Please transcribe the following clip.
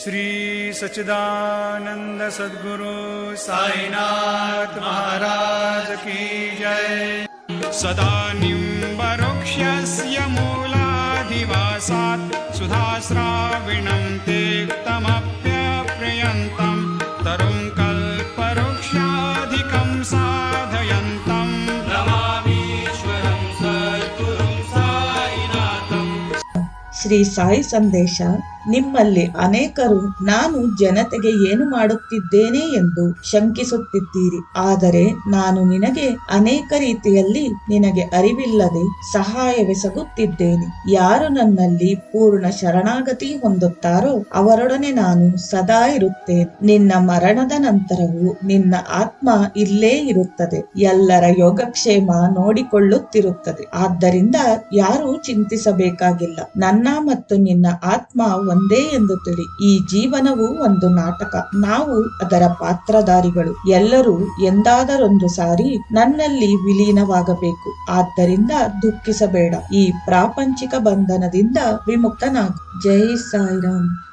श्री सचिदानंद सदगुरु साईनाथ महाराज की जय। सदा निम्बरुक्षस्य मूलाधिवासा सुधा श्राविण तरुं कल्पवृक्षाधिकं श्री साई संदेशा ನಿಮ್ಮಲ್ಲಿ ಅನೇಕರು ನಾನು ಜನತೆಗೆ ಏನು ಮಾಡುತ್ತಿದ್ದೇನೆ ಎಂದು ಶಂಕಿಸುತ್ತಿದ್ದೀರಿ. ಆದರೆ ನಾನು ನಿನಗೆ ಅನೇಕ ರೀತಿಯಲ್ಲಿ ನಿನಗೆ ಅರಿವಿಲ್ಲದೆ ಸಹಾಯವೆಸಗುತ್ತಿದ್ದೇನೆ ಯಾರು ನನ್ನಲ್ಲಿ ಪೂರ್ಣ ಶರಣಾಗತಿ ಹೊಂದುತ್ತಾರೋ ಅವರೊಡನೆ ನಾನು ಸದಾ ಇರುತ್ತೇನೆ. ನಿನ್ನ ಮರಣದ ನಂತರವೂ ನಿನ್ನ ಆತ್ಮ ಇಲ್ಲೇ ಇರುತ್ತದೆ. ಎಲ್ಲರ ಯೋಗಕ್ಷೇಮ ನೋಡಿಕೊಳ್ಳುತ್ತಿರುತ್ತದೆ. ಆದ್ದರಿಂದ ಯಾರೂ ಚಿಂತಿಸಬೇಕಾಗಿಲ್ಲ. ನನ್ನ ಮತ್ತು ನಿನ್ನ ಆತ್ಮ ಒಂದೇ ಎಂದು ತಿಳಿ. ಈ ಜೀವನವು ಒಂದು ನಾಟಕ. ನಾವು ಅದರ ಪಾತ್ರಧಾರಿಗಳು. ಎಲ್ಲರೂ ಎಂದಾದರೊಂದು ಸಾರಿ ನನ್ನಲ್ಲಿ ವಿಲೀನವಾಗಬೇಕು. ಆದ್ದರಿಂದ ದುಃಖಿಸಬೇಡ. ಈ ಪ್ರಾಪಂಚಿಕ ಬಂಧನದಿಂದ ವಿಮುಕ್ತನಾಗು. ಜೈ ಸಾಯಿರಾಮ್.